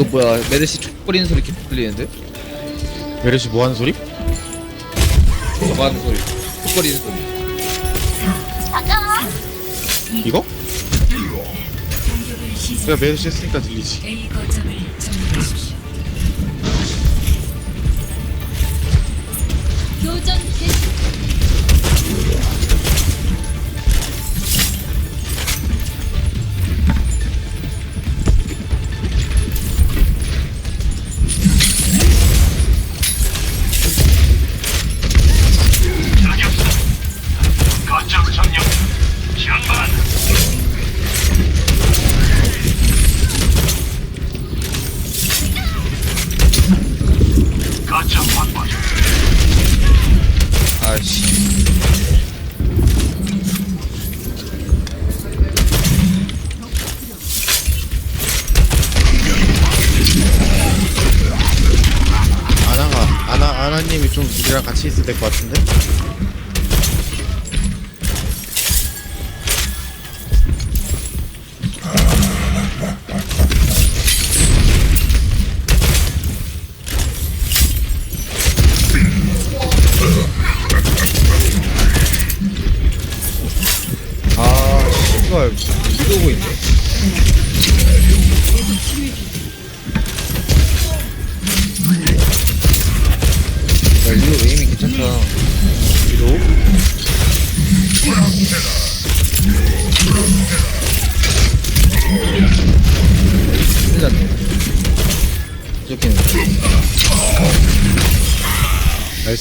그거 뭐야 메르시 촉 뿌리는 소리 계속 들리는데? 메르시 뭐 하는 소리? 저거 하는 소리 촉 뿌리는 소리 이거? 내가 메르시 했으니까 들리지 A 거점을 점령하십시오. 교전 개시. 아나님이 좀 우리랑 같이 있어야 될 것 같은데?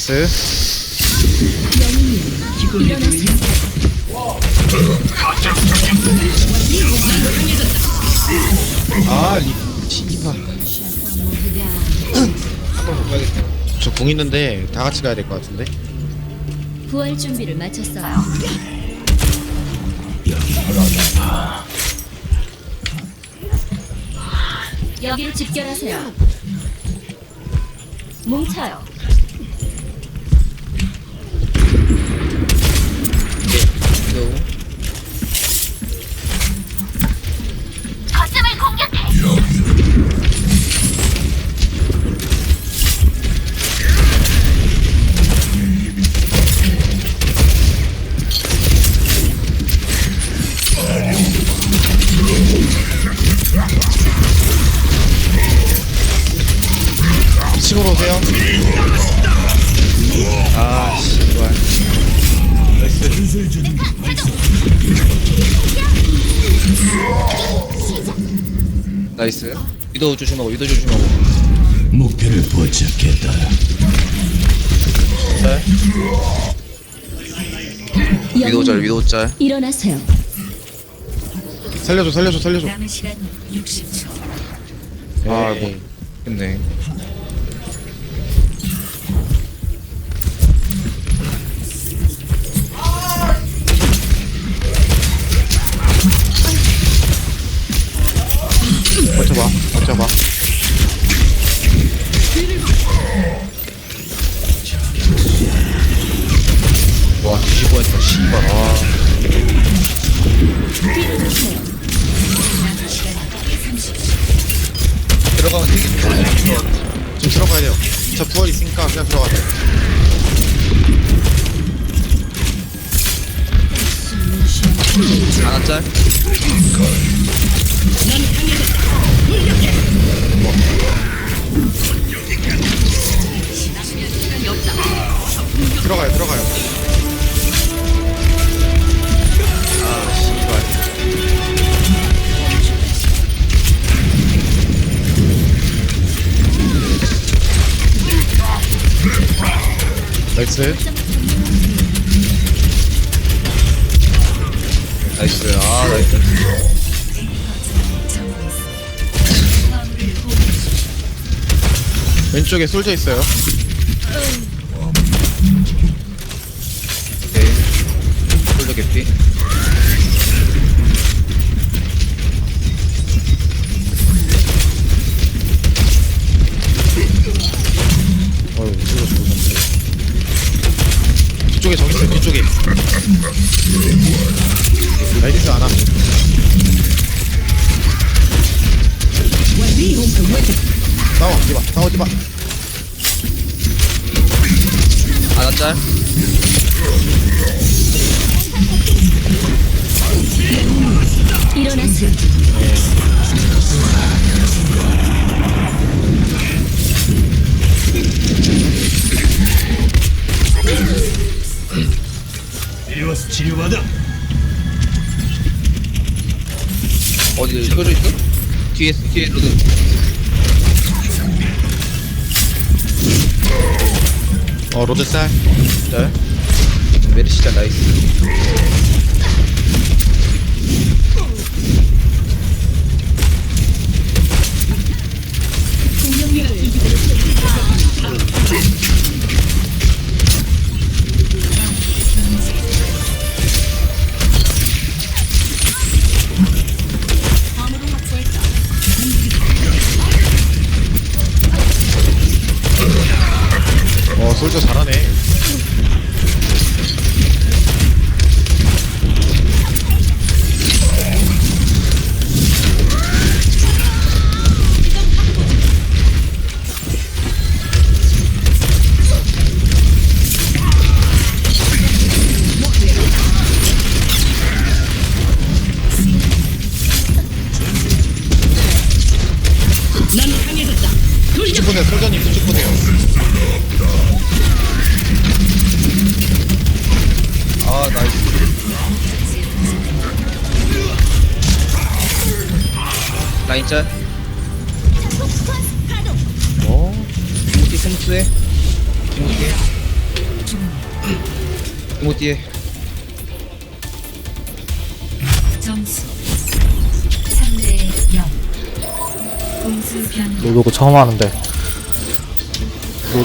나이스 아 저궁 있는데 다 같이 가야 될 것 같은데? 부활 준비를 마쳤어요. 여기를 집결하세요. 뭉쳐요. 이 짤 일어나세요. 살려줘 살려줘 살려줘 남은 시간 60초. 아, 에이. 뭐, 됐네. 버텨봐 버텨봐 와, 뒤집어 했다, 씨발. 아. 들어가면 되게 좋아. 지금 들어가야 돼요 저 부활 있으니까 그냥 들어가야 돼 하나 짤? 들어가요 들어가요 나이스 나이스. 아, 나이스. 왼쪽에 솔져 있어요 오케이. 홀더 개피. 치료받아. 어디 소주 있어? 뒤에 있어 뒤에 로드 어 로드 쌀 짤 메르시 짤 나이스 솔저 잘하네 생수해 이모티에 이모티에? 점수 3대 0. 공수 변. 로드오그 처음 하는데.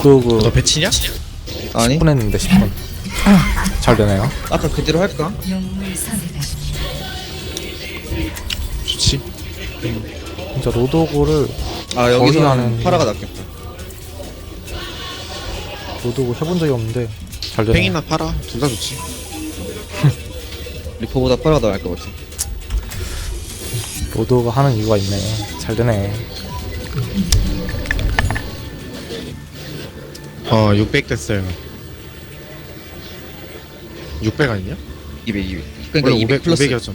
너 배치냐? 아니. 10분 했는데 10분. 잘 되네요. 아까 그대로 할까? 영웅을 선택하십시오. 좋지. 진짜 로드오그를 아 거의 여기서 하는- 파라가 낫겠다 로드오그 해본 적이 없는데. 잘 되네요 팽이나 팔아? 둘다 좋지. 리퍼보다 파라가 더 나을 것 같아. 로드오그 하는 이유가 있네. 잘 되네. 어 600 됐어요. 600 아니냐? 200 200 그러니까 원래 200 500, 플러스 500이었잖아.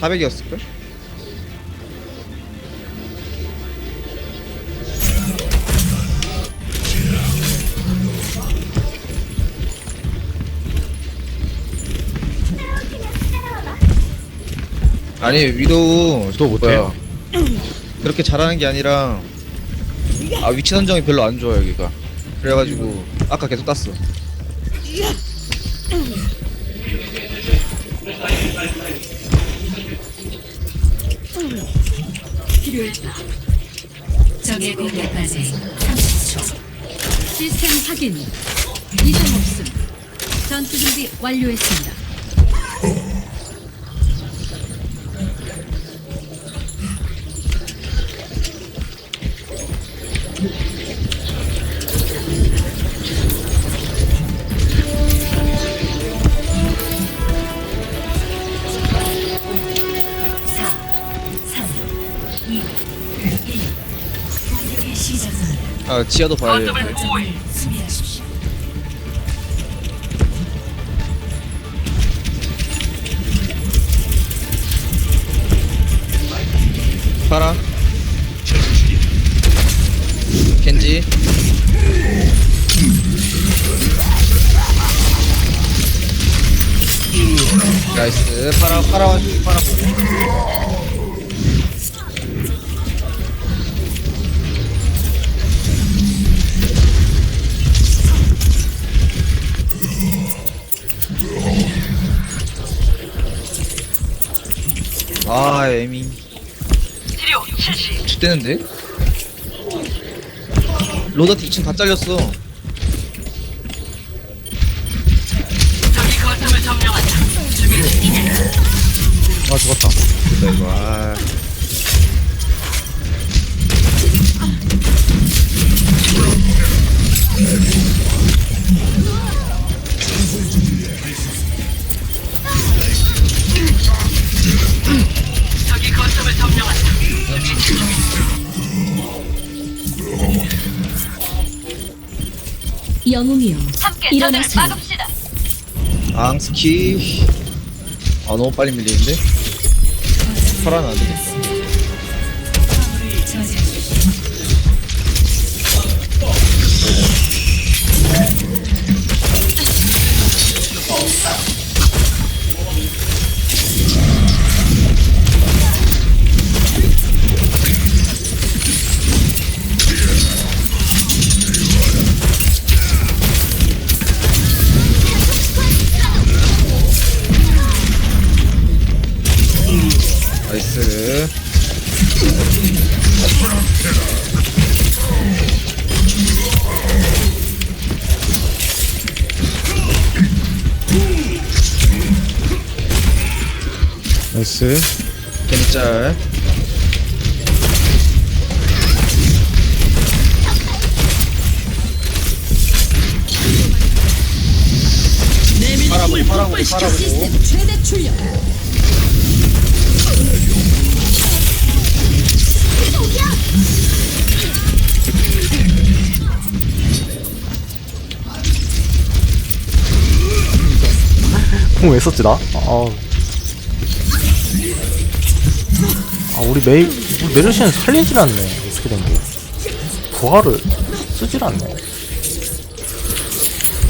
400이었을걸? 아니 위도우 또 못해요. 뭐야, 그렇게 잘하는 게 아니라 아 위치 선정이 별로 안 좋아 여기가 그래가지고 아까 계속 땄어 적의 공격까지 30초. 시스템 확인. 이상 없음. 전투 준비 완료했습니다. 아 지하도 봐야 돼. 파라. 켄지. 나이스. 파라 파라 파라 아 에미 죽대는데? 로더트 2층 다 잘렸어 영웅이여 일어나세요. 앙스키. 아 너무 빨리 밀리는데? 파라는 안 되겠다 최대 출력 공왜 썼지 나? 아, 아 우리 메이 우리 메르시는 살리질 않네 어떻게 된 게? 부하를 쓰질 않네.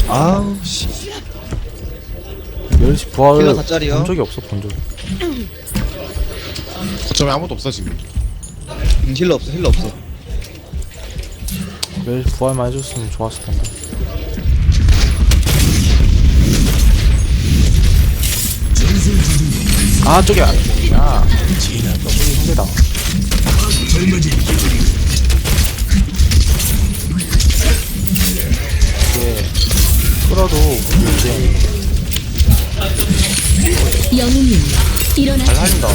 아우 킬러 다 짤이요? 본 적이 없어 본 적. 거점에 아무도 없어 지금 음, 힐러 없어 힐러 없어 메르시 부활만 해줬으면 좋았을 텐데. 아 저기 야, 야, 저기 힘들다. 이게 끌어도 이제 영웅이여 잘 일어나세요 살린다.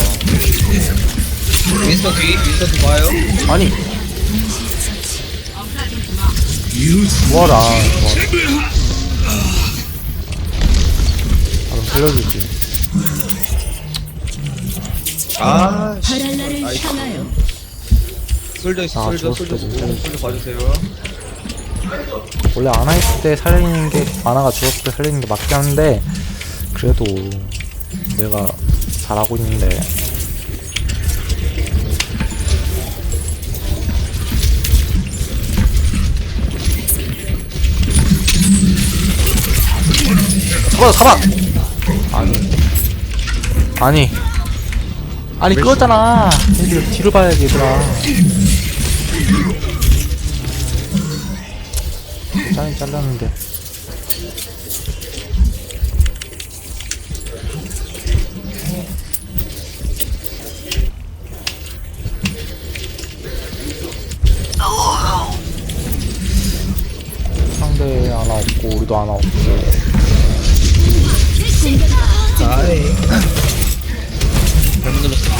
윈스턴 뒤 윈스턴 뒤 봐요 아니 뭐하라 바로 아. 바랄라를. 향하여 솔져 있어 아, 솔져 죽었을 솔져 때 진짜. 솔져 봐주세요 원래 아나 있을 때 살리는 게 아나가 죽었을 때 살리는 게 맞긴 한데 그래도 내가 잘하고 있는데. 잡아 잡아! 아니. 아니. 아니 끌었잖아. 얘들 뒤로 봐야지 얘들아. 짠이 잘랐는데 없고 우리도 하나 없고. 아이 잘못 눌렀어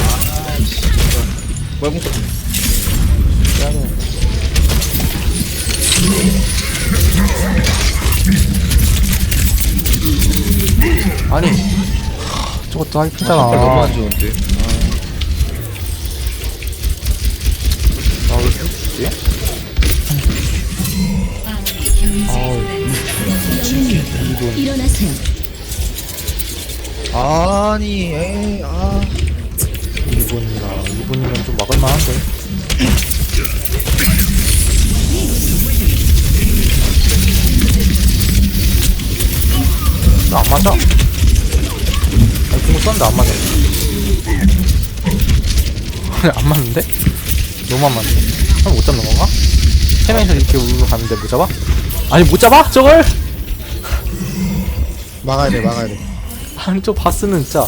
아이씨 뭐야 되는데 아니 저것도 아, 할피잖아. 너무 안 좋은데? 아왜 이렇게 죽지? 아우 일어나세요 아니 에이 아 2분이라 2분이면 좀 막을만 한데 나안 맞아 아니 공을 쐈는데 안 맞아 아니 안 맞는데? 너무 안 맞는데? 그럼 못 잡는 건가? 세 명이서 이렇게 우르르 가는데 못 잡아? 아니 못 잡아? 저걸? 막아야 돼 막아야 돼 아니 저 바스는 진짜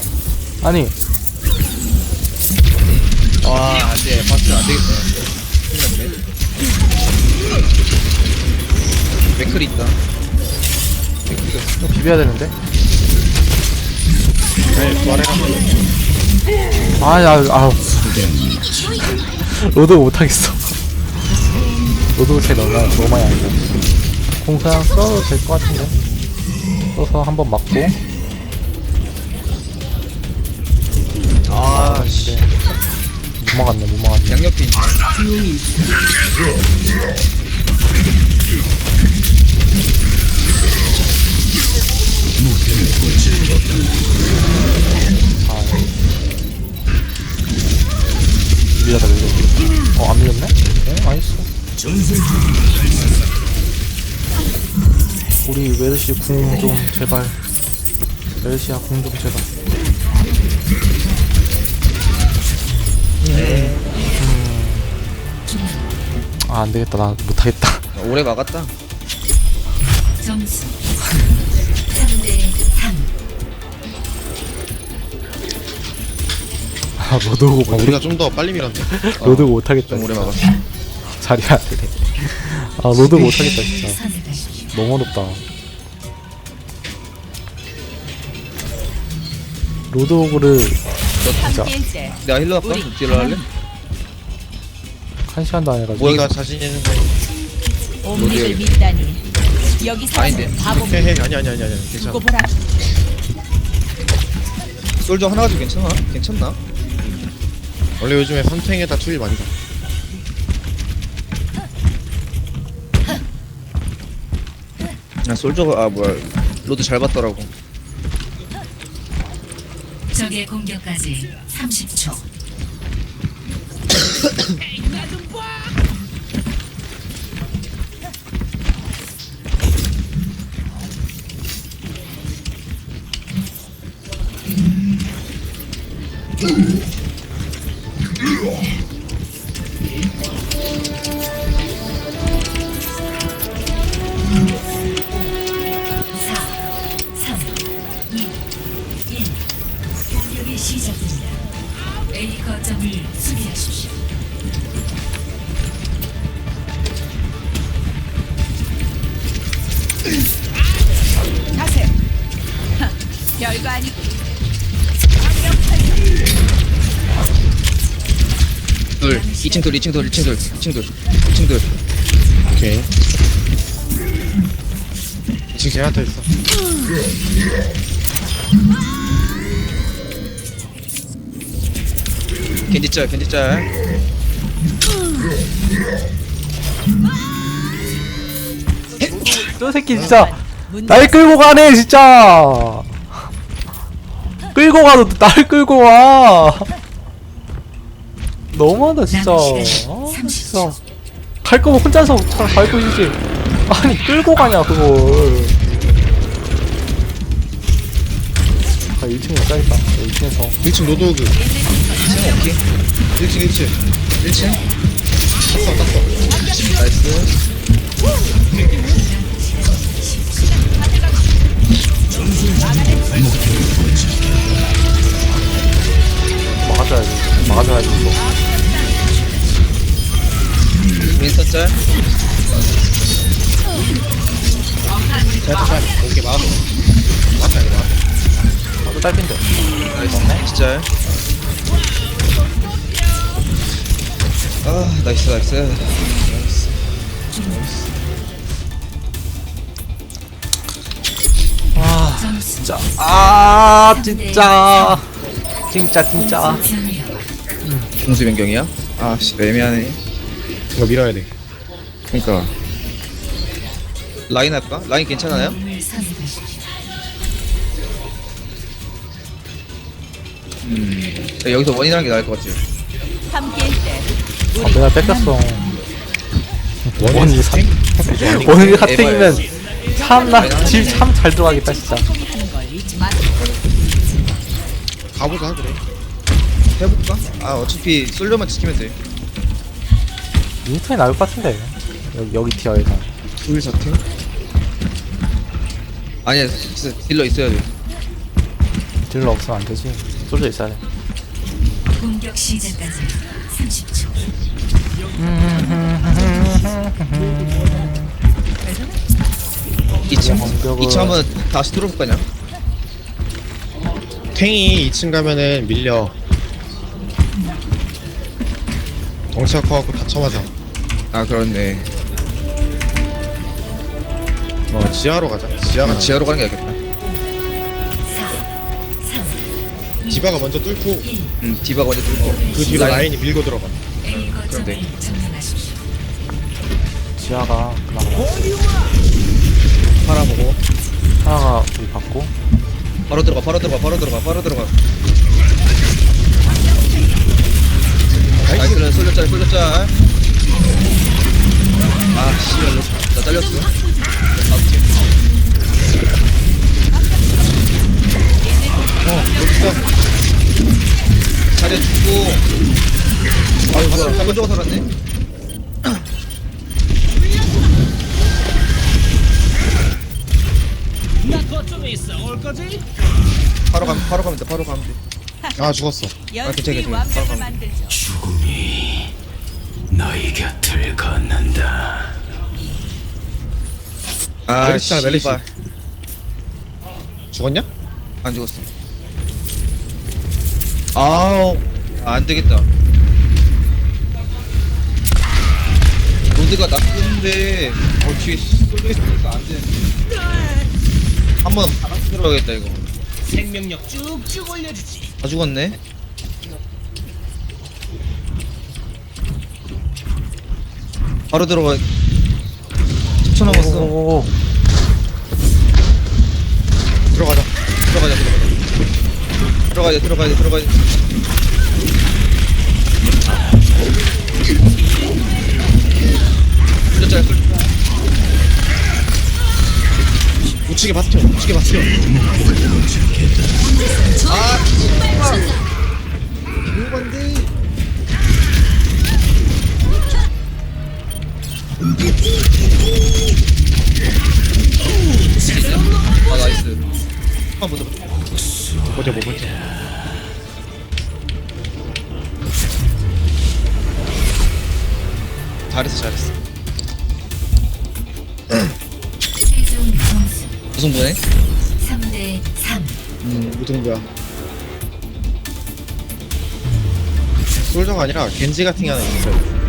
아니 와, 안 돼. 바스 안 되겠다. 큰일 났네. 맥클이 있다. 맥클이 있어. 이거 비벼야 되는데? 네 말해라 아야 아우 로드 못하겠어 로드 제 너무 너무 많이 안돼 공사양 써도 될 것 같은데 써서 한번 맞고 아, 아, 씨. 못 막았네 못 막았네 양옆에 있네. 아 밀렸다 밀렸다 어안 밀렸네? 네 나이스 우리 웨르시 궁 좀 제발. 웨르시야 궁 좀 제발. 음. 아 안되겠다. 나 못하겠다. 오래 막았다. 점수. 3대 3 아 로드오고 어, 우리가 좀 더 빨리 밀었네. 로드 못하겠다 좀 오래 진짜. 막았어. 자리 안 되네 아 로드 못하겠다 진짜. 선택하십시오 너무 어렵다 로드 오그를 진짜 내가 힐러 할까? 딜러 할래? 한 시간도 안 해가지고 우리가 자신 있는 거. 옴닉을 믿다니 여기 아닌데. 바보 헤헤 아니 아니 아니 아니 괜찮아. 보라 솔저 하나 가지고 괜찮아? 괜찮나? 원래 요즘에 삼탱에다 투일 많이 가. 아 솔저가 아 뭐야. 로드 잘 봤더라고. 적의 공격까지 30초 둘. 2층 둘 2층 둘 2층 둘 2층 둘 2층 둘. 오케이. 지금 걔한테 있어. 겐지짤 겐지짤. 저 새끼 진짜. 날 끌고 가네 진짜 끌고 가도 날 끌고 와. 너무하다 진짜. 아 진짜. 갈 거면 혼자서 잘 밟고 있지. 아니 끌고 가냐 그걸. 아 1층에 짜있다 1층에서. 1층 노드오그. 2층 오케이 1층 1층. 1층 땄어 땄어. 나이스 막아줘야지 막아줘야지 이거 윈스턴 짤 잘했다 잘. 오케이 막았어. 맞다 이거 막았다. 나도 딸핀데. 나이스. 진짜 아 나이스 나이스. 나이스 아 진짜. 아 진짜 진짜 진짜. 중수 변경이야? 아씨 애매하네 이거 밀어야 돼. 그니까 라인 할까? 라인 괜찮아요? 음 여기서 원인 하는 게 나을 것 함께일 때 아 내가 뺏겼어 원이 원인 사 탱? 원이. 사탱이면 참나 딜참 잘 들어가겠다 진짜 가보자 그래. 해볼까? 아 어차피 솔려만 지키면 돼 인턴이 나을 것 같은데 여기 여기 티어에서 둘 사태? 아니야 진짜 딜러 있어야 돼 딜러 없으면 안 되지 솔져 있어야 돼 공격 시작까지 30초. 2층 공격을- 2층 한번 다시 뚫어볼 거냐? 탱이 2층 가면은 밀려. 덩치가 커갖고 다 쳐 맞아. 아 그렇네 어 지하로 가자. 지하가 아, 지하로 가는 게 낫겠다 4, 3, 디바가 먼저 뚫고 음 디바가 먼저 뚫고 그 뒤로 라인 이 밀고 들어가. 거점을 돼. 지하가 그나마 팔아보고 하나가 우리 받고 바로 들어가 바로 들어가 바로 들어가 바로 들어가 나이스는 솔렸짤 솔렸짤 아 살렸어 다음 팀어 여기 있어 자리에 죽고 아유 뭐야 한번 죽어 살았네 바로 가면 바로 가면 돼 바로 가면 돼 아 죽었어 아 괜찮아 괜찮아 바로 가면 돼 죽음이 너희 곁을 걷는다. 아, 멜리시다, 멜리시. 씨발. 죽었냐? 안 죽었어. 아우, 안 되겠다. 로드가 나쁜데, 어, 쏠려 있으니까 안 되는데. 한번 바람 들어야겠다, 이거. 생명력 쭉쭉 올려주지. 다 죽었네. 바로 들어가. 10초 남았어. 오, 들어가자 들어가자, 들어가자. 들어가야 돼, 들어가야 돼, 들어가야 돼. 풀렸잖아, 풀. 우 측에 바스티온 우측에 바스티온 아, 아, 나이스. 한번 보자. 보자 뭐 보자 잘했어, 잘했어. 보네? 3대 3. 음 무등부야 솔저가 아니라 겐지 같은 게 하나 있어요